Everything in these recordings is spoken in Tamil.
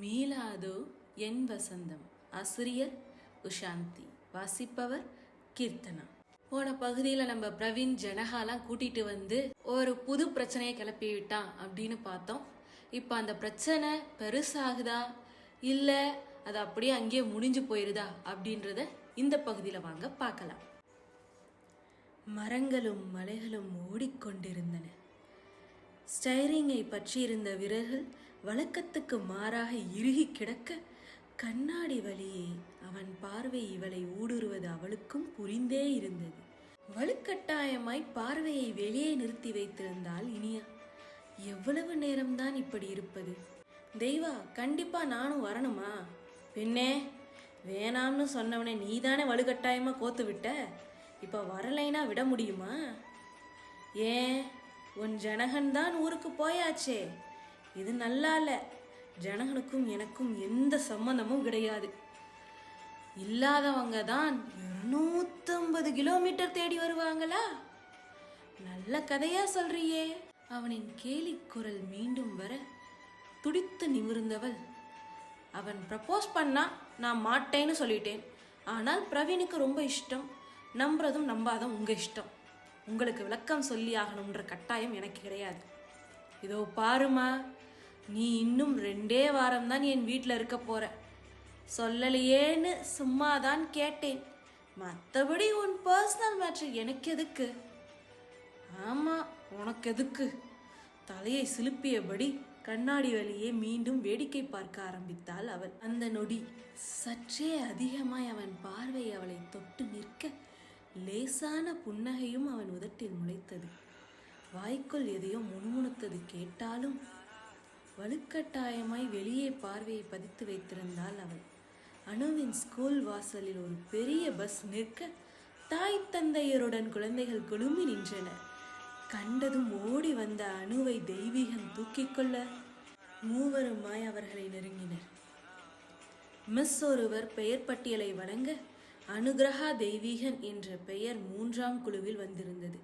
மீளாதோ என் வசந்தம். ஆசிரியர் உஷாந்தி. வாசிப்பவர் கீர்த்தனா. போன பகுதியில் நம்ம பிரவீன் ஜனகாலாம் கூட்டிட்டு வந்து ஒரு புது பிரச்சனையை கிளப்பி விட்டான் அப்படின்னு பார்த்தோம். இப்போ அந்த பிரச்சனை பெருசாகுதா? இல்லை அது அப்படியே அங்கேயே முடிஞ்சு போயிருதா? அப்படின்றத இந்த பகுதியில் வாங்க பார்க்கலாம். மரங்களும் மலைகளும் ஓடிக்கொண்டிருந்தன. ஸ்டைரிங்கை பற்றியிருந்த வீரர்கள் வழக்கத்துக்கு மாறாக இறுகி கிடக்க கண்ணாடி வழியே அவன் பார்வை இவளை ஊடுருவது அவளுக்கும் புரிந்தே இருந்தது. வலுக்கட்டாயமாய் பார்வையை வெளியே நிறுத்தி வைத்திருந்தால் இனியா எவ்வளவு நேரம்தான் இப்படி இருப்பது? தெய்வா கண்டிப்பா நானும் வரணுமா? பெண்ணே வேணாம்னு சொன்னவனே நீதானே வலுக்கட்டாயமா கோத்து விட்ட? இப்ப வரலைனா விட முடியுமா? ஏன் உன் ஜனகன் தான் ஊருக்கு போயாச்சே. இது நல்லா இல்லை ஜனகனுக்கும் எனக்கும் எந்த சம்மந்தமும் கிடையாது. இல்லாதவங்க தான் இருநூத்தம்பது கிலோமீட்டர் தேடி வருவாங்களா? நல்ல கதையா சொல்றியே. அவனின் கேலி குரல் மீண்டும் வர துடித்து நிமிர்ந்தவள். அவன் ப்ரப்போஸ் பண்ணா நான் மாட்டேன்னு சொல்லிட்டேன். ஆனால் பிரவீனுக்கு ரொம்ப இஷ்டம். நம்புறதும் நம்பாதும் உங்க இஷ்டம். உங்களுக்கு விளக்கம் சொல்லி ஆகணுன்ற கட்டாயம் எனக்கு கிடையாது. இதோ பாருமா. நீ இன்னும் ரெண்டே வாரம் தான் என் வீட்டில் இருக்க போற. சொல்லலையேன்னு சும்மா தான் கேட்டேன். மற்றபடி உன் பர்சனல் மேட்ரு எனக்கு எதுக்கு? ஆமா உனக்கு எதுக்கு? தலையை சிலுப்பியபடி கண்ணாடி வழியே மீண்டும் வேடிக்கை பார்க்க ஆரம்பித்தாள் அவள். அந்த நொடி சற்றே அதிகமாய் அவன் பார்வை அவளை தொட்டு நிற்க லேசான புன்னகையும் அவன் உதட்டில் முளைத்தது. வாய்க்குள் எதையோ முணுமுணுத்தது கேட்டாலும் வலுக்கட்டாயமாய் வெளியே பார்வையை பதித்து வைத்திருந்தாள் அவள். அணுவின் ஸ்கூல் வாசலில் ஒரு பெரிய பஸ் நிற்க தாய் தந்தையருடன் குழந்தைகள் குழுமி நின்றனர் கண்டதும் ஓடி வந்த அணுவை தெய்வீகன் தூக்கிக் கொள்ள மூவருமாய் அவர்களை நெருங்கினர். மிஸ் ஒருவர் பெயர் பட்டியலை வழங்க அனுகிரகா தெய்வீகன் என்ற பெயர் மூன்றாம் குழுவில் வந்திருந்தது.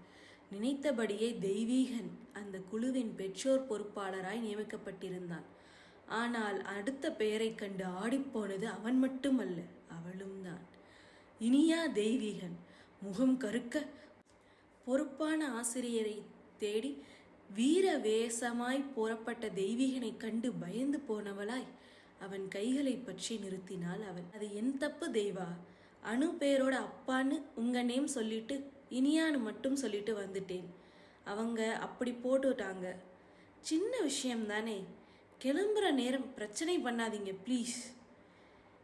நினைத்தபடியே தெய்வீகன் அந்த குழுவின் பெற்றோர் பொறுப்பாளராய் நியமிக்கப்பட்டிருந்தான். ஆனால் அடுத்த பெயரைக் கண்டு ஆடிப்போனது அவன் மட்டுமல்ல அவளும் தான். இனியா தெய்வீகன் முகம் கருக்க பொறுப்பான ஆசிரியரை தேடி வீர வேசமாய் போறப்பட்ட தெய்வீகனை கண்டு பயந்து போனவளாய் அவன் கைகளை பற்றி நிறுத்தினாள் அவன். அது என் தப்பு தெய்வா? அணு பேரோட அப்பான்னு உங்க நேம் சொல்லிட்டு இனியான்னு மட்டும் சொல்லிட்டு வந்துட்டேன். அவங்க அப்படி போட்டுட்டாங்க. சின்ன விஷயம் தானே. கிளம்புற நேரம் பிரச்சனை பண்ணாதீங்க ப்ளீஸ்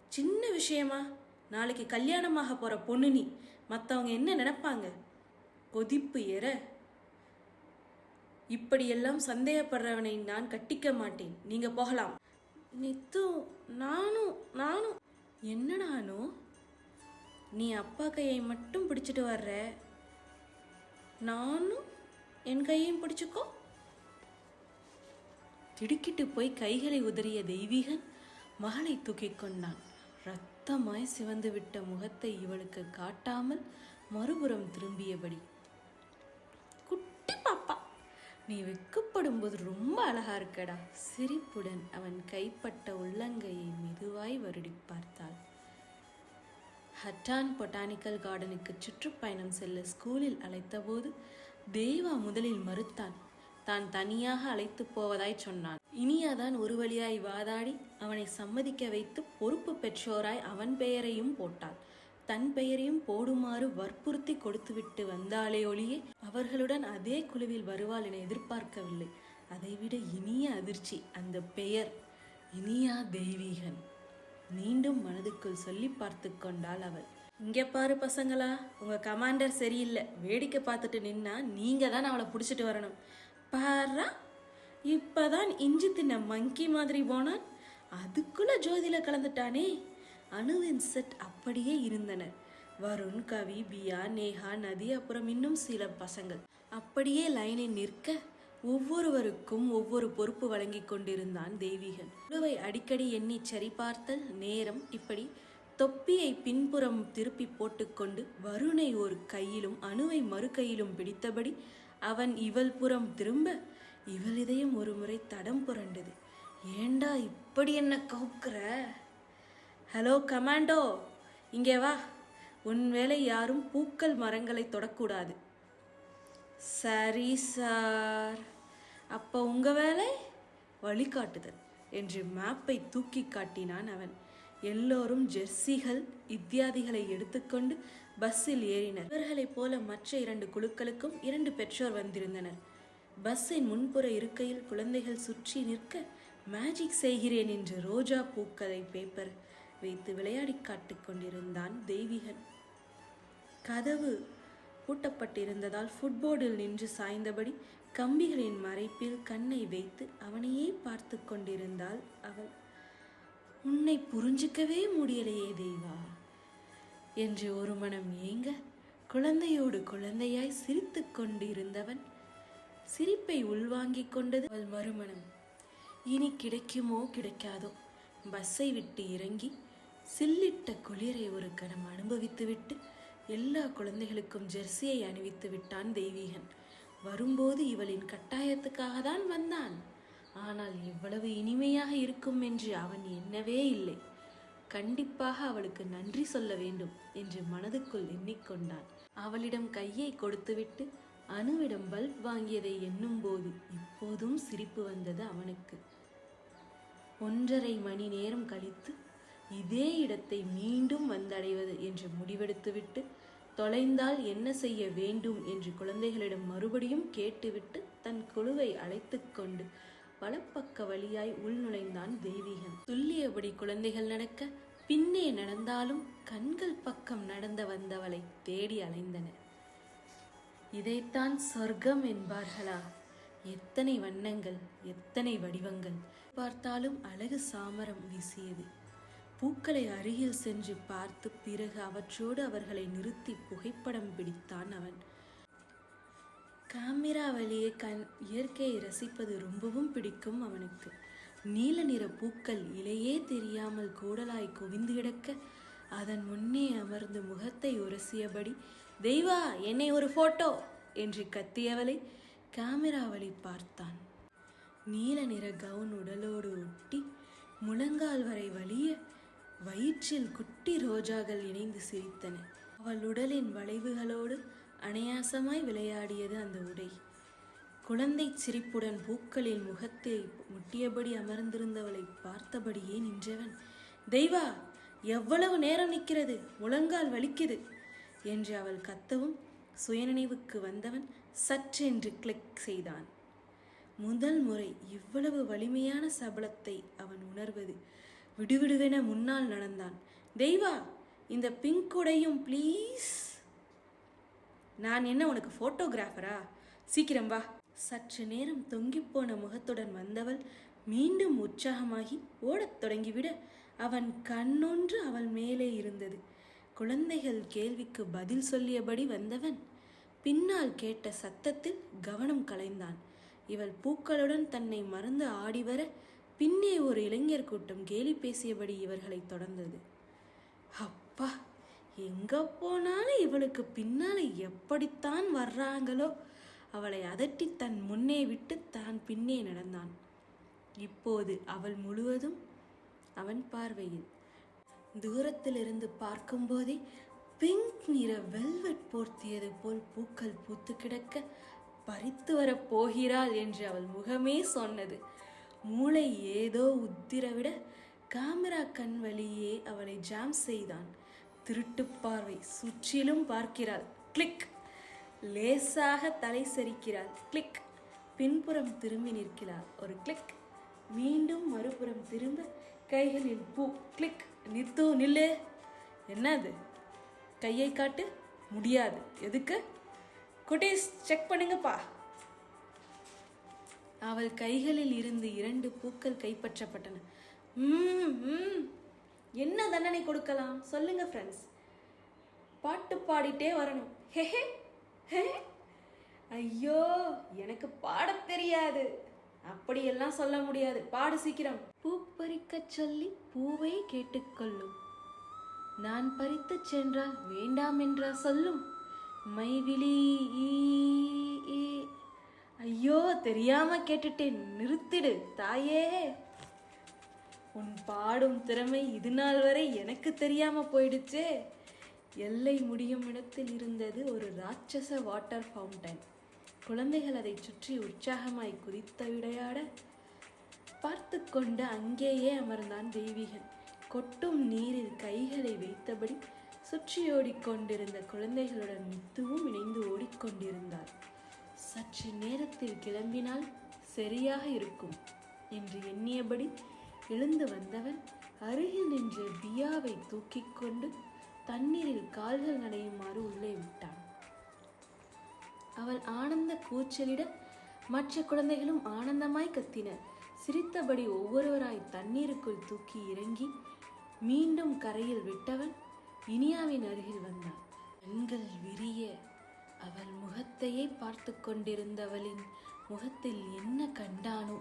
சின்ன விஷயமா? நாளைக்கு கல்யாணமாக போகிற பொண்ணு நீ. மற்றவங்க என்ன நினைப்பாங்க? கொதிப்பு ஏற. இப்படியெல்லாம் சந்தேகப்படுறவனை நான் கட்டிக்க மாட்டேன். நீங்க போகலாம். நித்து நானும் நானும். என்ன நீ அப்பா கையை மட்டும் பிடிச்சிட்டு வர்ற. நானும் என் கையையும் பிடிச்சுக்கோ. திடுக்கிட்டு போய் கைகளை உதறிய தெய்வீகன் மகளை தூக்கிக் கொண்டான். ரத்தமாய் சிவந்து விட்ட முகத்தை இவளுக்கு காட்டாமல் மறுபுறம் திரும்பியபடி குட்டி பாப்பா நீ வெக்கப்படும் போது ரொம்ப அழகா இருக்கடா. சிரிப்புடன் அவன் கைப்பட்ட உள்ளங்கையை மெதுவாய் வருடி பார்த்தாள். ஹட்டான் பொட்டானிக்கல் கார்டனுக்கு சுற்றுப்பயணம் செல்ல ஸ்கூலில் அழைத்தபோது தேவா முதலில் மறுத்தான். தான் தனியாக அழைத்து போவதாய் சொன்னான். இனியாதான் ஒரு வழியாய் வாதாடி அவனை சம்மதிக்க வைத்து பொறுப்பு பெற்றோராய் அவன் பெயரையும் போட்டாள் தன் பெயரையும் போடுமாறு வற்புறுத்தி கொடுத்துவிட்டு வந்தாலே ஒளியே அவர்களுடன் அதே குழுவில் வருவாள் என எதிர்பார்க்கவில்லை. அதைவிட இனிய அதிர்ச்சி அந்த பெயர் இனியா தெய்வீகன் மீண்டும் மனதுக்குள் சொல்லி பார்த்து கொண்டாள் அவள். இங்க பாரு பசங்களா உங்க கமாண்டர் சரியில்லை. வேடிக்கை பார்த்துட்டு நின்னா நீங்க தான் அவளை பிடிச்சிட்டு வரணும். பாரா இப்பதான் இஞ்சி தின்ன மங்கி மாதிரி போனான். அதுக்குள்ள ஜோதியில கலந்துட்டானே. அணுவின் செட் அப்படியே இருந்தனர் வருண் கவி பியா நேஹா நதி அப்புறம் இன்னும் சில பசங்கள். அப்படியே லைனில் நிற்க ஒவ்வொருவருக்கும் ஒவ்வொரு பொறுப்பு வழங்கி கொண்டிருந்தான் தெய்வீகன். குழுவை அடிக்கடி எண்ணி சரிபார்த்தல் நேரம் இப்படி தொப்பியை பின்புறம் திருப்பி போட்டுக்கொண்டு வருணை ஒரு கையிலும் அணுவை மறு கையிலும் பிடித்தபடி அவன் இவள் புறம் திரும்ப இவள் இதயம் ஒரு முறை தடம் புரண்டது. ஏண்டா இப்படி என்ன கவுக்குற? ஹலோ கமாண்டோ இங்கே வா. உன் வேலை யாரும் பூக்கள் மரங்களை தொடக்கூடாது. சரி சார். அப்போ உங்க வேலை வழிகாட்டுதல் என்று மேப்பை தூக்கி காட்டினான் அவன். எல்லோரும் ஜெர்சிகள் இத்தியாதிகளை எடுத்துக்கொண்டு பஸ்ஸில் ஏறினர். இவர்களைப் போல மற்ற இரண்டு குழுக்களுக்கும் இரண்டு பெற்றோர் வந்திருந்தனர். பஸ்ஸின் முன்புற இருக்கையில் குழந்தைகள் சுற்றி நிற்க மேஜிக் செய்கிறேன் என்று ரோஜா பூக்களை பேப்பர் வைத்து விளையாடிக் காட்டிக் கொண்டிருந்தான் தெய்வீகன். கதவு பூட்டப்பட்டிருந்ததால் ஃபுட்போர்டில் நின்று சாய்ந்தபடி கம்பிகளின் மறைப்பில் கண்ணை வைத்து அவனையே பார்த்து கொண்டிருந்தாள் அவள். உன்னை புரிஞ்சிக்கவே முடியலையே தெய்வா என்று ஒரு மனம் ஏங்க குழந்தையோடு குழந்தையாய் சிரித்து கொண்டிருந்தவன். சிரிப்பை உள்வாங்கிக் கொண்டது அவள் மறுமணம். இனி கிடைக்குமோ கிடைக்காதோ? பஸ்ஸை விட்டு இறங்கி சில்லிட்ட குளிரை ஒரு கணம் அனுபவித்துவிட்டு எல்லா குழந்தைகளுக்கும் ஜெர்சியை அணிவித்து விட்டான் தெய்வீகன். வரும்போது இவளின் கட்டாயத்துக்காக தான் வந்தான். ஆனால் இவ்வளவு இனிமையாக இருக்கும் என்று அவன் எண்ணவே இல்லை. கண்டிப்பாக அவளுக்கு நன்றி சொல்ல வேண்டும் என்று மனதுக்குள் எண்ணிக்கொண்டான். அவளிடம் கையை கொடுத்துவிட்டு அணுவிடம் பல்ப் வாங்கியதை எண்ணும்போது இப்போதும் சிரிப்பு வந்தது அவனுக்கு. ஒன்றரை மணி நேரம் கழித்து இதே இடத்தை மீண்டும் வந்தடைவது என்று முடிவெடுத்துவிட்டு தொலைந்தால் என்ன செய்ய வேண்டும் என்று குழந்தைகளிடம் மறுபடியும் கேட்டுவிட்டு தன் குழுவை அழைத்து கொண்டு வலப்பக்க வழியாய் உள்நுழைந்தான் தெய்வீகன் துல்லியபடி குழந்தைகள் நடக்க பின்னே நடந்தாலும் கண்கள் பக்கம் நடந்த வந்தவளை தேடி அலைந்தன இதைத்தான் சொர்க்கம் என்பார்களா? எத்தனை வண்ணங்கள் எத்தனை வடிவங்கள்? பார்த்தாலும் அழகு சாமரம் வீசியது. பூக்களை அருகில் சென்று பார்த்து பிறகு அவற்றோடு அவர்களை நிறுத்தி புகைப்படம் பிடித்தான் அவன். கேமரா வழியே கண் இயற்கையை ரசிப்பது ரொம்பவும் பிடிக்கும் அவனுக்கு. நீல நிற பூக்கள் இலையே தெரியாமல் கூடலாய் குவிந்து கிடக்க அதன் முன்னே அமர்ந்து முகத்தை உரசியபடி தெய்வா என்னை ஒரு போட்டோ என்று கத்தியவளை கேமரா வழி பார்த்தான். நீல நிற கவுன் உடலோடு ஒட்டி முழங்கால் வரை வலிய வயிற்றில் குட்டி ரோஜாக்கள் இணைந்து சிரித்தன. அவள் உடலின் வளைவுகளோடு அனாயாசமாய் விளையாடியது அந்த உடை. குழந்தை சிரிப்புடன் பூக்களில் முகத்தை முட்டியபடி அமர்ந்திருந்தவளை பார்த்தபடியே நின்றவன் தெய்வா எவ்வளவு நேரம் நிற்கிறது? முழங்கால் வலிக்குது என்று அவள் கத்தவும் சுயநினைவுக்கு வந்தவன் சற்றென்று கிளிக் செய்தான். முதல் முறை இவ்வளவு வலிமையான சபலத்தை அவன் உணர்வது விடுவிடுவென முன்னால் நடந்தான். தெய்வா இந்த பிங்க் உடையும் ப்ளீஸ் நான் என்ன உனக்கு ஃபோட்டோகிராஃபரா சீக்கிரம் வா. சற்று நேரம் தொங்கிப்போன முகத்துடன் வந்தவள் மீண்டும் உற்சாகமாகி ஓடத் தொடங்கிவிட அவன் கண்ணொன்று அவள் மேலே இருந்தது. குழந்தைகள் கேள்விக்கு பதில் சொல்லியபடி வந்தவன் பின்னால் கேட்ட சத்தத்தில் கவனம் கலைந்தான். இவள் பூக்களுடன் தன்னை மறந்து ஆடிவர பின்னே ஒரு இளைஞர் கூட்டம் கேலி பேசியபடி இவர்களை தொடர்ந்தது. அப்பா எங்க போனாலும் இவளுக்கு பின்னால எப்படித்தான் வர்றாங்களோ அவளை அதட்டி தன் முன்னே விட்டு தான் பின்னே நடந்தான். இப்போது அவள் முழுவதும் அவன் பார்வையில். தூரத்திலிருந்து பார்க்கும்போதே பிங்க் நிற வெல்வெட் போர்த்தியது போல் பூக்கள் பூத்து கிடக்க பறித்து வரப் போகிறாள் என்று அவள் முகமே சொன்னது. மூளை ஏதோ உத்திரவிட காமரா கண் வழியே அவளை ஜாம் செய்தான். திருட்டுப் பார்வை சுற்றிலும் பார்க்கிறாள். கிளிக் லேசாக தலை சரிக்கிறாள். கிளிக் பின்புறம் திரும்பி நிற்கிறாள். ஒரு கிளிக் மீண்டும் மறுபுறம் திரும்ப கைகளில் பூ. கிளிக் நித்து நில்லு. என்னது? கையை காட்டு? முடியாது. எதுக்கு? குட்டீஸ் செக் பண்ணுங்கப்பா. அவள் கைகளில் இருந்து இரண்டு பூக்கள் கைப்பற்றப்பட்டன. என்ன தண்டனை கொடுக்கலாம்? சொல்லுங்க ஃப்ரெண்ட்ஸ் பாட்டு பாடிட்டே வரணும். ஹெஹே ஹே ஐயோ எனக்கு பாடத் தெரியாது. அப்படியெல்லாம் சொல்ல முடியாது. பாடு சீக்கிரம். பூ பறிக்கச் சொல்லி பூவை கேட்டுக்கொள்ளும். நான் பறித்துச் சென்றால் வேண்டாம் என்றா சொல்லும். மைவிழி ஈ. ஐயோ தெரியாம கேட்டுட்டேன் நிறுத்திடு தாயே. உன் பாடும் திறமை இது நாள் வரை எனக்கு தெரியாம போயிடுச்சே. எல்லை முடியும் இடத்தில் இருந்தது ஒரு ராட்சச வாட்டர் ஃபவுண்டன் குழந்தைகள் அதைச் சுற்றி உற்சாகமாய் குதித்த விடையாட பார்த்து கொண்டு அங்கேயே அமர்ந்தான் தெய்வீகன். கொட்டும் நீரில் கைகளை வைத்தபடி சுற்றி ஓடிக்கொண்டிருந்த குழந்தைகளுடன் மித்துவும் இணைந்து ஓடிக்கொண்டிருந்தார் சற்று நேரத்தில் கிளம்பினால் சரியாக இருக்கும் என்று எண்ணியபடி எழுந்து வந்தவன் அருகில் நின்ற பியாவை தூக்கிக் கொண்டு தண்ணீரில் கால்கள் நனையுமாறு உள்ளே விட்டான். அவள் ஆனந்த கூச்சலிட மற்ற குழந்தைகளும் ஆனந்தமாய் கத்தினர் சிரித்தபடி ஒவ்வொருவராய் தண்ணீருக்குள் தூக்கி இறங்கி மீண்டும் கரையில் விட்டவன் இனியாவின் அருகில் வந்தான். கண்கள் விரிய அவள் முகத்தையே பார்த்து கொண்டிருந்தவளின் முகத்தில் என்ன கண்டானோ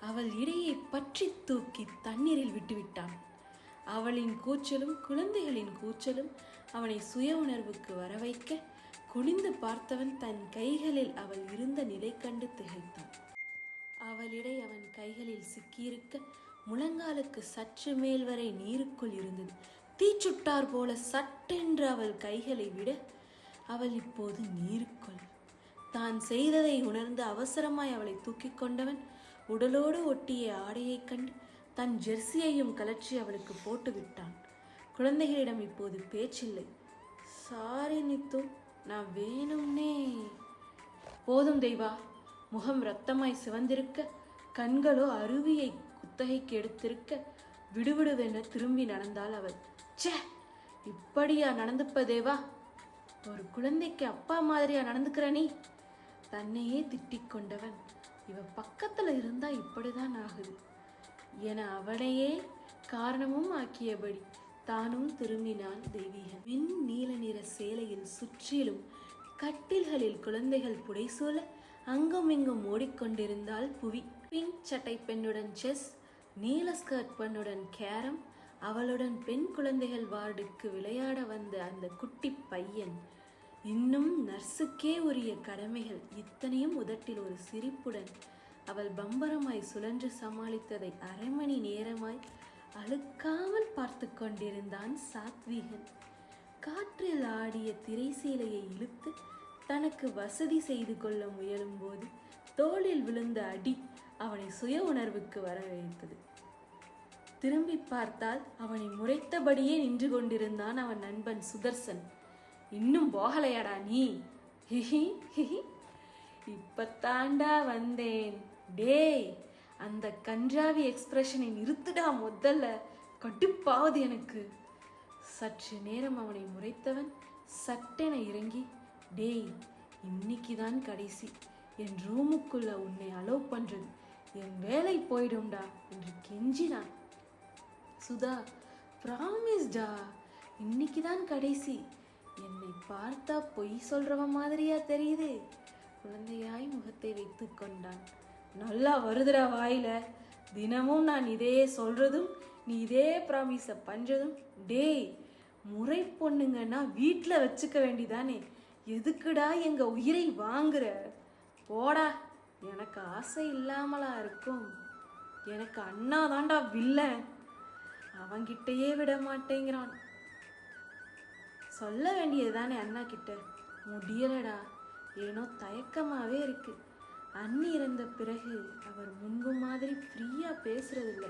அவள் இடையை பற்றி தூக்கி தண்ணீரில் விட்டுவிட்டான். அவளின் கூச்சலும் குழந்தைகளின் கூச்சலும் அவனை சுய உணர்வுக்கு வரவைக்க குனிந்து பார்த்தவன் தன் கைகளில் அவள் இருந்த நிலை கண்டு திகைத்தான். அவளிடை அவன் கைகளில் சிக்கியிருக்க முழங்காலுக்கு சற்று மேல் வரை நீருக்குள் இருந்தது. தீச்சுட்டார் போல சட்டென்று அவள் கைகளை விட அவள் இப்போது நீருக்குள் தான் செய்ததை உணர்ந்து அவசரமாய் அவளை தூக்கி கொண்டவன் உடலோடு ஒட்டிய ஆடையைக் கண்டு தன் ஜெர்சியையும் கலற்றி அவளுக்கு போட்டு விட்டான் குழந்தைகளிடம் இப்போது பேச்சில்லை. சாரி நித்து நான் வேணும்னே. போதும் தெய்வா முகம் ரத்தமாய் சிவந்திருக்க கண்களோ அருவியை குத்தகைக்கு எடுத்திருக்க விடுவிடுவென திரும்பி நடந்தாள் அவள். ச்சே இப்படியா நடந்துப்பதேவா ஒரு குழந்தைக்கு அப்பா மாதிரியா நடந்துக்கிற நீ? தன்னையே திட்டிக் கொண்டவன். இவ பக்கத்துல இருந்தா இப்படிதான் ஆகுது. என அவனையே காரணமும் ஆக்கியபடி தானும் திரும்பினான் தெய்வீகன். மின் நீல நிற சேலையில் சுற்றிலும் கட்டில்களில் குழந்தைகள் புடைசூழ அங்கும் இங்கும் ஓடிக்கொண்டிருந்தால் புவி. பிங்க் சட்டை பெண்ணுடன் செஸ் நீல ஸ்கர்ட் பெண்ணுடன் கேரம் அவளுடன் பெண் குழந்தைகள் வார்டுக்கு விளையாட வந்த அந்த குட்டி பையன் இன்னும் நர்ஸுக்கே உரிய கடமைகள் இத்தனையும் உதட்டில் ஒரு சிரிப்புடன் அவள் பம்பரமாய் சுழன்று சமாளித்ததை அரை மணி நேரமாய் அழுக்காமல் பார்த்து கொண்டிருந்தான் சாத்வீகன். காற்றில் ஆடிய திரைசீலையை இழுத்து தனக்கு வசதி செய்து கொள்ள முயலும்போது தோளில் விழுந்த அடி அவனை சுய உணர்வுக்கு வர வைத்தது திரும்பி பார்த்தால் அவனை முறைத்தபடியே நின்று கொண்டிருந்தான் அவன் நண்பன் சுதர்சன். இன்னும் போகலையாடா நீ? ஹிஹி ஹிஹி. இப்பத்தாண்டா வந்தேன். டேய் அந்த கன்றாவி எக்ஸ்பிரஷனை நிறுத்துடா முதல்ல. கடுப்பாவது எனக்கு. சற்று நேரம் அவனை முறைத்தவன் சட்டென இறங்கி டேய் இன்னைக்கு தான் கடைசி. என் ரூமுக்குள்ள உன்னை அலோவ் பண்றது. என் வேலை போயிடும்டா என்று கெஞ்சினான். சுதா ப்ராமிஸ்டா இன்னைக்கு தான் கடைசி. என்னை பார்த்தா பொய் சொல்றவ மாதிரியா தெரியுது. குழந்தையாய் முகத்தை வைத்து கொண்டான். நல்லா வருதுடா வாயில. தினமும் நான் இதே சொல்றதும் நீ இதே ப்ராமிஸை பண்றதும் டேய் முறை பொண்ணுங்கன்னா வீட்டில் வச்சுக்க வேண்டிதானே. எதுக்குடா எங்க உயிரை வாங்குற? போடா எனக்கு ஆசை இல்லாமலா இருக்கும். எனக்கு அண்ணா தாண்டா வில்லன். அவன்கிட்டயே விட மாட்டேங்கிறான் சொல்ல வேண்டியதுதானே அண்ணா கிட்ட முடியலடா. ஏனோ தயக்கமாவே இருக்கு. அண்ணி இறந்த பிறகு அவர் முன்பு மாதிரி ஃப்ரீயா பேசுறதில்ல.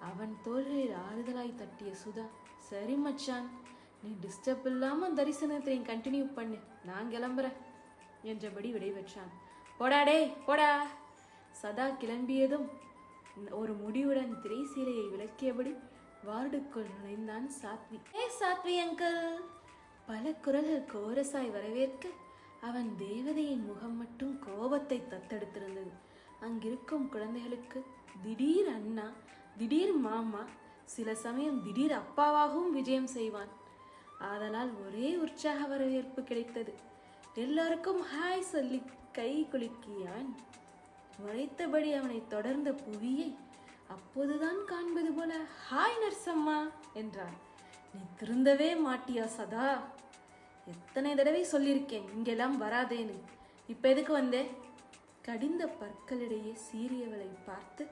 அவன் தோள்களில் ஆறுதலாய் தட்டிய சுதா சரி மச்சான் நீ டிஸ்டர்ப் இல்லாம தரிசனத்தை கண்டினியூ பண்ணு. நான் கிளம்புறேன் என்றபடி விடைபெற்றான். போடா டேய் போடா. சதா கிளம்பியதும் ஒரு முடிவுடன் திரைசீலையை விளக்கியபடி வார்டுக்குள் நுழைந்தான் சாத்வி. ஏ சாத்வி அங்கிள்! பல குரல்கள் கோரசாய் வரவேற்க அவன் தேவதையின் முகம் மட்டும் கோபத்தை தத்தெடுத்திருந்தது. அங்கிருக்கும் குழந்தைகளுக்கு திடீர் அண்ணா திடீர் மாமா சில சமயம் திடீர் அப்பாவாகவும் விஜயம் செய்வான். ஆதலால் ஒரே உற்சாக வரவேற்பு கிடைத்தது. எல்லாருக்கும் ஹாய் சொல்லி கை குலுக்கியான் முறைத்தபடி அவனை தொடர்ந்த புவியை அப்போதுதான் காண்பது போல ஹாய் நர்சம்மா என்றான். நீ திருந்தவே மாட்டியா சதா? எத்தனை தடவை சொல்லியிருக்கேன் இங்கெல்லாம் வராதேன்னு. இப்ப எதுக்கு வந்தே? கடிந்த பற்களிடையே சீரியவளை பார்த்து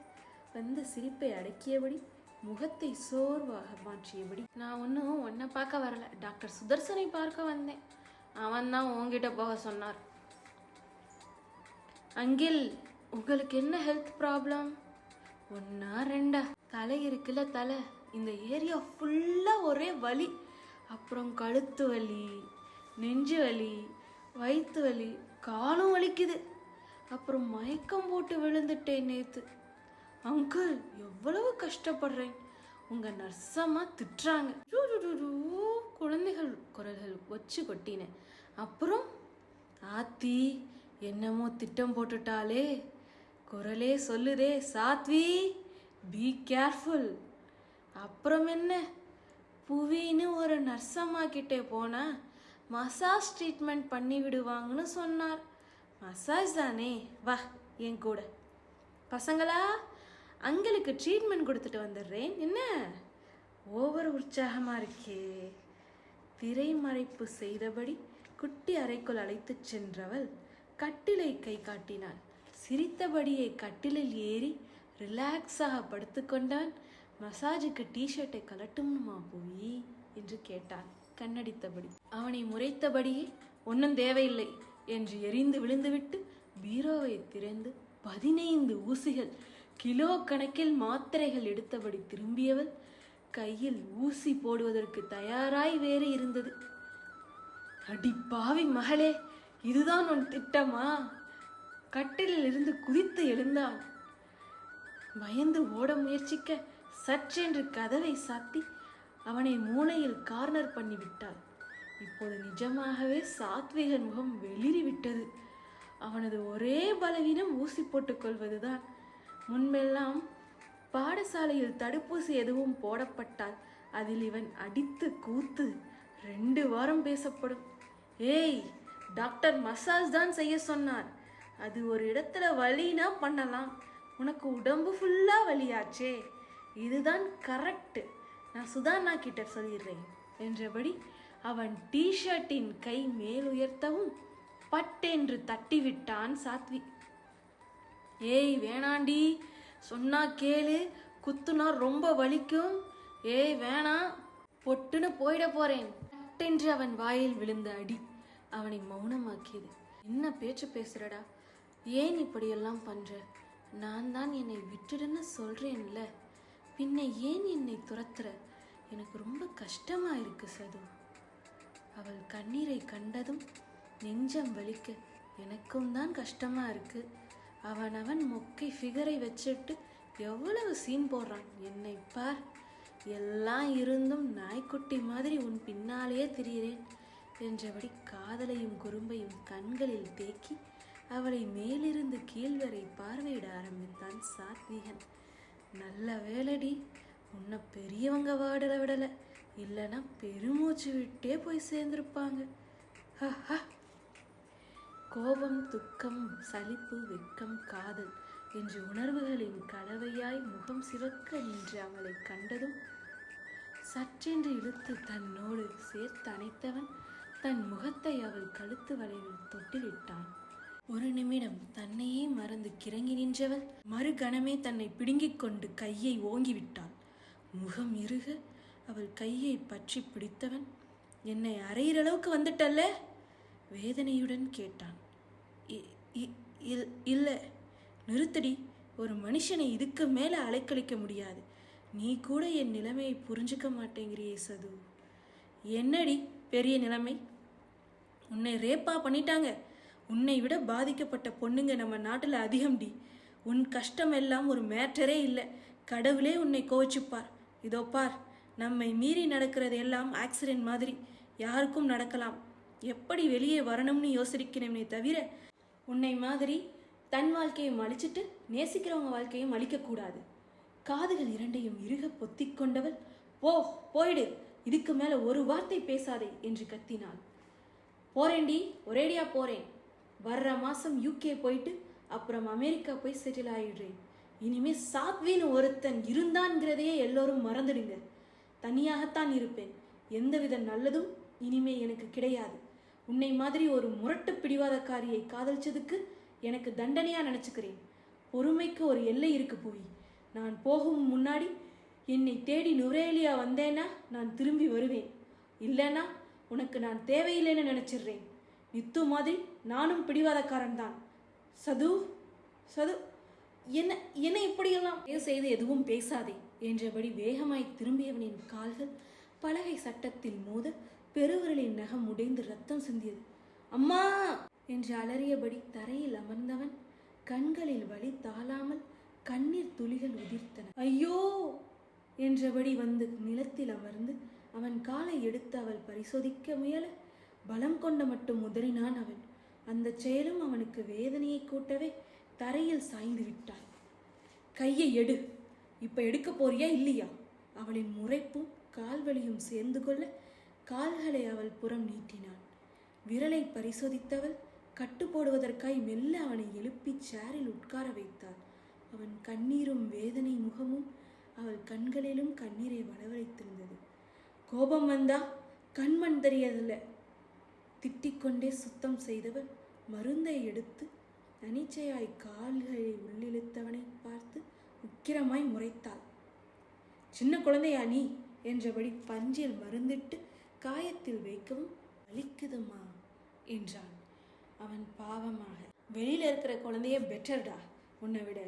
வந்த சிரிப்பை அடக்கியபடி முகத்தை சோர்வாக மாற்றியபடி நான் ஒன்றும் ஒன்றை பார்க்க வரல. டாக்டர் சுதர்சனை பார்க்க வந்தேன். அவன் தான் உங்ககிட்ட போக சொன்னார். அங்கில் உங்களுக்கு என்ன ஹெல்த் ப்ராப்ளம் ஒன்றா ரெண்டா? தலை இருக்குல்ல தலை. இந்த ஏரியா ஃபுல்லாக ஒரே வலி. அப்புறம் கழுத்து வலி நெஞ்சு வலி வயிற்று வலி காலும் வலிக்குது. அப்புறம் மயக்கம் போட்டு விழுந்துட்டேன் நேத்து. அங்கிள் எவ்வளவு கஷ்டப்படுறேன். உங்க நர்ஸம்மா திட்டுறாங்க. குழந்தைகள் குரல்கள் வச்சு கொட்டினேன் அப்புறம் ஆத்தி என்னமோ திட்டம் போட்டுட்டாலே குரலே சொல்லுதே சாத்வி. பி கேர்ஃபுல் அப்புறம் என்ன? புவின்னு ஒரு நர்ஸம்மா கிட்டே போனால் மசாஜ் ட்ரீட்மெண்ட் பண்ணி விடுவாங்கன்னு சொன்னார். மசாஜ் தானே? வா என் கூட. பசங்களா அங்களுக்கு ட்ரீட்மெண்ட் கொடுத்துட்டு வந்துடுறேன். என்ன? ஓவர் உற்சாகமாக இருக்கே. திரைமறைப்பு செய்தபடி குட்டி அறைக்குள் அழைத்துச் சென்றவள் கட்டிலை கை காட்டினாள். சிரித்தபடியே கட்டிலில் ஏறி ரிலாக்ஸாக படுத்துக்கொண்டான். மசாஜுக்கு டிஷர்ட்டை கலட்டும்னுமா போய்? என்று கேட்டான் கண்ணடித்தபடி. அவனை முறைத்தபடியே ஒன்றும் தேவையில்லை என்று எரிந்து விழுந்துவிட்டு பீரோவை திறந்து பதினைந்து ஊசிகள் கிலோ கணக்கில் மாத்திரைகள் எடுத்தபடி திரும்பியவள் கையில் ஊசி போடுவதற்கு தயாராய் வேறு இருந்தது. அடி பாவி மகளே இதுதான் உன் திட்டமா? கட்டிலில் இருந்து குதித்து எழுந்தான் பயந்து ஓட முயற்சிக்க சற்றென்று கதவை சாத்தி அவனை மூளையில் கார்னர் பண்ணிவிட்டாள். இப்போது நிஜமாகவே சாத்விகன் முகம் வெளிறிவிட்டது அவனது ஒரே பலவீனம் ஊசி போட்டுக் கொள்வதுதான். முன்பெல்லாம் பாடசாலையில் தடுப்பூசி எதுவும் போடப்பட்டால் அதில் இவன் அடித்து கூத்து ரெண்டு வாரம் பேசப்படும். ஏய் டாக்டர் மசாஜ் தான் செய்ய சொன்னார் அது ஒரு இடத்துல வலினா பண்ணலாம். உனக்கு உடம்பு ஃபுல்லாக வலியாச்சே. இதுதான் கரெக்டு நான் சுதானா கிட்ட சொல்லிடுறேன். என்றபடி அவன் டிஷர்ட்டின் கை மேல் உயர்த்தவும் பட்டென்று தட்டிவிட்டான் சாத்வி. ஏய் வேணாண்டி. சொன்னா கேளு. குத்துனா ரொம்ப வலிக்கும். ஏய் வேணாம் பொட்டுன்னு போயிட போறேன். பட்டென்று அவன் வாயில் விழுந்த அடி அவனை மௌனமாக்கியது. என்ன பேச்சு பேசுறடா? ஏன் இப்படியெல்லாம் பண்ற? நான் தான் என்னை விட்டுடுன்னு சொல்றேன்ல. பின்ன ஏன் என்னை துரத்துற? எனக்கு ரொம்ப கஷ்டமா இருக்கு சது. அவள் கண்ணீரை கண்டதும் நெஞ்சம் வலிக்க எனக்கும் தான் கஷ்டமா இருக்கு. அவன் மொக்கை ஃபிகரை வச்சுட்டு எவ்வளவு சீன் போடுறான் என்னை பார். எல்லாம் இருந்தும் நாய்க்குட்டி மாதிரி உன் பின்னாலேயே திரியிறேன் என்றபடி காதலையும் குறும்பையும் கண்களில் தேக்கி அவளை மேலிருந்து கீழ் வரை பார்வையிட ஆரம்பித்தான் சாத்விகன். நல்ல வேலடி உன்னை பெரியவங்க வாடல விடல. இல்லைன்னா பெருமூச்சு விட்டே போய் சேர்ந்திருப்பாங்க. கோபம் துக்கம் சலிப்பு வெட்கம் காதல் என்ற உணர்வுகளின் கலவையாய் முகம் சிவக்க நின்று அவளை கண்டதும் சற்றென்று இழுத்து தன்னோடு சேர்த்து அணைத்தவன் தன் முகத்தை அவள் கழுத்து வளைவில் தொட்டிலிட்டான் ஒரு நிமிடம் தன்னையே மறந்து கிறங்கி நின்றவள் மறுகணமே தன்னை பிடுங்கிக் கொண்டு கையை ஓங்கிவிட்டாள் முகம் இறுக அவள் கையை பற்றி பிடித்தவன் என்னை அறையிற அளவுக்கு வந்துட்டல்ல? வேதனையுடன் கேட்டான். "இ- இ- இல்- நிறுத்தடி. ஒரு மனுஷனை இதுக்கு மேலே அலைக்கழிக்க முடியாது. நீ கூட என் நிலைமையை புரிஞ்சுக்க மாட்டேங்கிறியே சது. என்னடி பெரிய நிலைமை? உன்னை ரேப்பா பண்ணிட்டாங்க. உன்னை விட பாதிக்கப்பட்ட பொண்ணுங்க நம்ம நாட்டில் அதிகம் டி உன் கஷ்டம் எல்லாம் ஒரு மேட்டரே இல்லை. கடவுளே உன்னை கோவிச்சுப்பார். இதோ பார் நம்மை மீறி நடக்கிறது எல்லாம் ஆக்சிடென்ட் மாதிரி. யாருக்கும் நடக்கலாம். எப்படி வெளியே வரணும்னு யோசிக்கிறேனே தவிர உன்னை மாதிரி தன் வாழ்க்கையும் அழிச்சிட்டு நேசிக்கிறவங்க வாழ்க்கையும் அழிக்கக்கூடாது. காதுகள் இரண்டையும் இறுக பொத்திக் கொண்டவள் போ போயிடு. இதுக்கு மேலே ஒரு வார்த்தை பேசாதே என்று கத்தினாள். போறேண்டி ஒரேடியா போறேன். வர்ற மாதம் யூகே போயிட்டு அப்புறம் அமெரிக்கா போய் செட்டில் ஆகிடுறேன் இனிமேல் சாத்வின்னு ஒருத்தன் இருந்தான்ங்கிறதையே எல்லோரும் மறந்துடுங்க. தனியாகத்தான் இருப்பேன். எந்தவித நல்லதும் இனிமே எனக்கு கிடையாது. உன்னை மாதிரி ஒரு முரட்டு பிடிவாதக்காரியை காதலிச்சதுக்கு எனக்கு தண்டனையாக நினச்சிக்கிறேன். பொறுமைக்கு ஒரு எல்லை இருக்கு போய் நான் போகும் முன்னாடி என்னை தேடி நுரேலியா வந்தேன்னா நான் திரும்பி வருவேன். இல்லைன்னா உனக்கு நான் தேவையில்லைன்னு நினச்சிடுறேன். நித்து மாதிரி நானும் பிடிவாதக்காரன் தான் சது சது என்ன என்ன இப்படியெல்லாம் செய்து எதுவும் பேசாதே என்றபடி வேகமாய் திரும்பியவனின் கால்கள் பலகை சட்டத்தில் மோத பெருவிரலின் நகம் உடைந்து ரத்தம் சிந்தியது. அம்மா! என்று அலறியபடி தரையில் அமர்ந்தவன் கண்களில் வலி தாழாமல் கண்ணீர் துளிகள் உதிர்த்தன. ஐயோ! என்றபடி வந்து நிலத்தில் அமர்ந்து அவன் காலை எடுத்து அவள் பரிசோதிக்க முயல பலம் கொண்ட மட்டும் உதறினான் அவன். அந்த செயலும் அவனுக்கு வேதனையை கூட்டவே தரையில் சாய்ந்து விட்டான். கையை எடு. இப்ப எடுக்க போறியா இல்லையா? அவளின் முறைப்பும் கால்வழியும் சேர்ந்து கொள்ள கால்களை அவள் புறம் நீட்டினான். விரலை பரிசோதித்தவள் கட்டு போடுவதற்காய் மெல்ல அவனை எழுப்பி சேரில் உட்கார வைத்தாள். அவன் கண்ணீரும் வேதனை முகமும் அவள் கண்களிலும் கண்ணீரை வளவழைத்திருந்தது. கோபம் வந்தா கண்மண் தெரியதில்லை. திட்டிக்கொண்டே சுத்தம் செய்தவன் மருந்தை எடுத்து தனிச்சையாய் கால்களை உள்ளிழுத்தவனை பார்த்து உக்கிரமாய் முறைத்தாள். சின்ன குழந்தையா நீ? என்றபடி பஞ்சில் மருந்திட்டு காயத்தில் வைக்கவும் வலிக்குதுமா என்றான். அவன் பாவமாக. வெளியில் இருக்கிற குழந்தைய பெட்டர்டா உன்னை விட.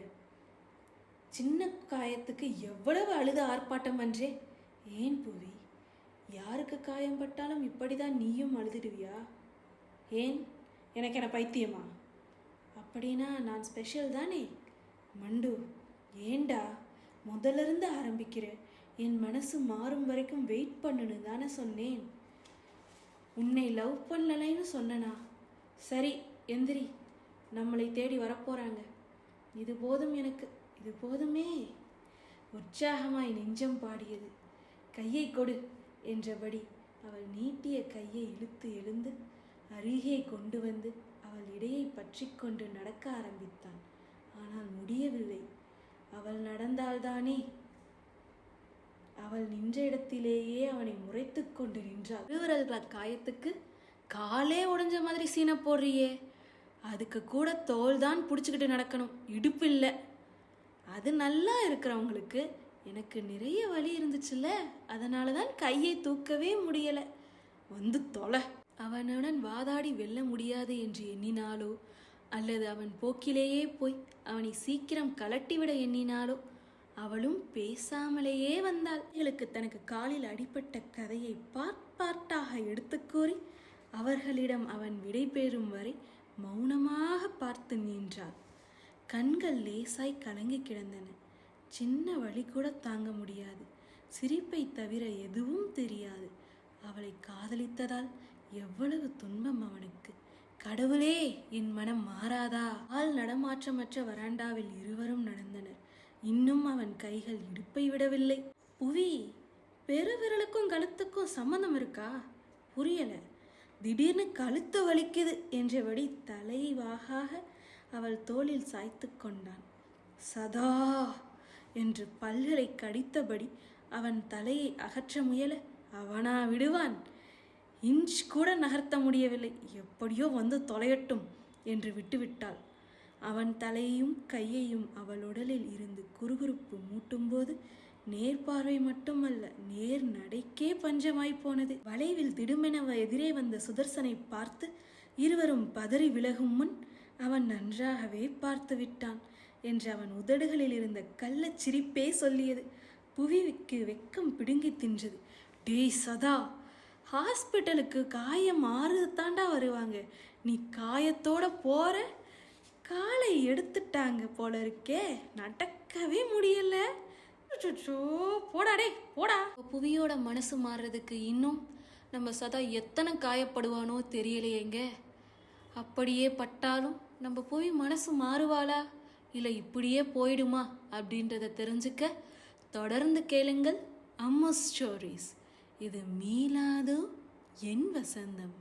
சின்ன காயத்துக்கு எவ்வளவு அழுத ஆர்ப்பாட்டம் பண்றே ஏன் புவி? யாருக்கு காயம் பட்டாலும் இப்படிதான் நீயும் அழுதுடுவியா? ஏன்? எனக்கு என்ன பைத்தியமா? அப்படின்னா நான் ஸ்பெஷல் தானே? மண்டு ஏண்டா? முதல்ல இருந்து என் மனசு மாறும் வரைக்கும் வெயிட் பண்ணுன்னு தானே சொன்னேன். உன்னை லவ் பண்ணலைன்னு சொன்னனா? சரி எந்திரி. நம்மளை தேடி வரப்போறாங்க. இது போதும் எனக்கு இது போதுமே. உற்சாகமாய் நெஞ்சம் பாடியது. கையை கொடு. என்றபடி அவள் நீட்டிய கையை இழுத்து எழுந்து அருகே கொண்டு வந்து அவள் இடையை பற்றி கொண்டு நடக்க ஆரம்பித்தான். ஆனால் முடியவில்லை. அவள் நடந்தால்தானே? அவள் நின்ற இடத்திலேயே அவனை முறைத்து கொண்டு நின்றாள். திருவிரல்கள் காயத்துக்கு காலே உடைஞ்ச மாதிரி சீனை போடுறியே. அதுக்கு கூட தோல் தான் பிடிச்சிக்கிட்டு நடக்கணும். இடுப்பு இல்லை அது நல்லா இருக்கிறவங்களுக்கு எனக்கு நிறைய வலி இருந்துச்சுல்ல அதனால தான் கையை தூக்கவே முடியல. வந்து தொலை. அவனுடன் வாதாடி வெல்ல முடியாது என்று எண்ணினாலோ அல்லது அவன் போக்கிலேயே போய் அவனை சீக்கிரம் கலட்டிவிட எண்ணினாலோ அவளும் பேசாமலேயே வந்தாள். இவளுக்கு தனக்கு காலில் அடிபட்ட கதையை பார்ட் பார்ட்டாக கூறி அவர்களிடம் அவன் விடை பெறும் வரை மௌனமாக பார்த்து நின்றாள். கண்கள் லேசாய் கலங்கி கிடந்தன. சின்ன வழி கூட தாங்க முடியாது. சிரிப்பை தவிர எதுவும் தெரியாது. அவளை காதலித்ததால் எவ்வளவு துன்பம் அவனுக்கு. கடவுளே என் மனம் மாறாதா? ஆள் நடமாற்றமற்ற வராண்டாவில் இருவரும் நடந்தனர். இன்னும் அவன் கைகள் இடுப்பை விடவில்லை. புவி பெருவிரலுக்கும் கழுத்துக்கும் சம்மந்தம் இருக்கா? புரியல. திடீர்னு கழுத்து வலிக்குது என்றபடி தலைவாகாக அவள் தோளில் சாய்த்து கொண்டான். சதா என்று பல்களை கடித்தபடி அவன் தலையை அகற்ற முயல அவனா விடுவான்? இன்ச் கூட நகர்த்த முடியவில்லை. எப்படியோ வந்து தொலையட்டும் என்று விட்டுவிட்டாள். அவன் தலையையும் கையையும் அவள் உடலில் இருந்து குறுகுறுப்பு மூட்டும்போது நேர்பார்வை மட்டுமல்ல நேர் நடைக்கே பஞ்சமாய் போனது. வளைவில் திடுமெனவ எதிரே வந்த சுதர்சனை பார்த்து இருவரும் பதறி விலகும் முன் அவன் நன்றாகவே பார்த்து விட்டான் என்று அவன் உதடுகளில் இருந்த கள்ளச் சிரிப்பே சொல்லியது. புவிக்கு வெக்கம் பிடுங்கி தின்றது. டேய் சதா ஹாஸ்பிட்டலுக்கு காயம் ஆறுது தாண்டா வருவாங்க. நீ காயத்தோட போற? காலை எடுத்துட்டாங்க போல இருக்கே நடக்கவே முடியல. போடாடே போடா போடா. புவியோட மனசு மாறுறதுக்கு இன்னும் நம்ம சதா எத்தனை காயப்படுவானோ தெரியலையேங்க. அப்படியே பட்டாலும் நம்ம புவி மனசு மாறுவாளா? இல்லை இப்படியே போயிடுமா அப்படின்றத தெரிஞ்சுக்க தொடர்ந்து கேளுங்கள் அம்மா ஸ்டோரிஸ். இது மீளாது என் வசந்தம்.